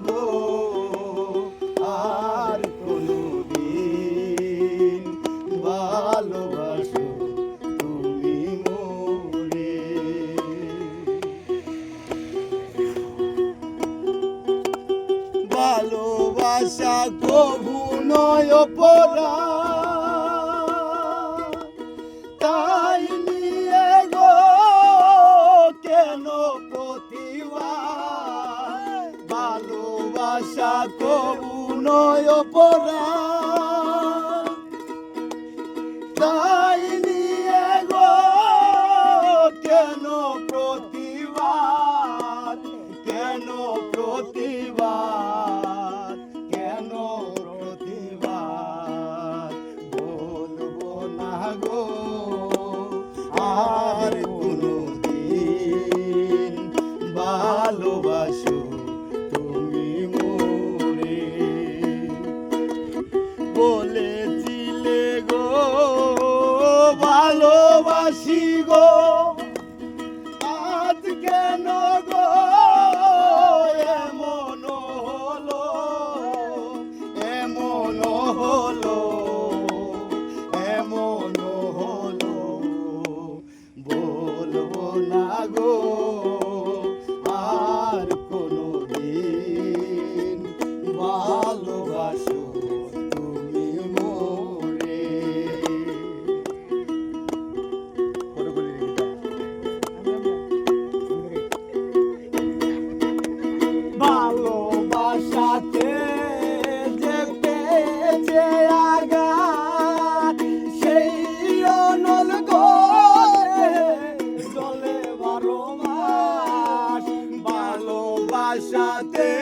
গো আর কোনো দিন ভালোবাসো তুমি ভালোবাসা কবু নয় তাই নিয়ে গো কেন প্রতিভা ভালোবাসা কবু নয় পরা আছি গো আজ কেন গো এমন হলো এমন হলো এমন হলো না গো। te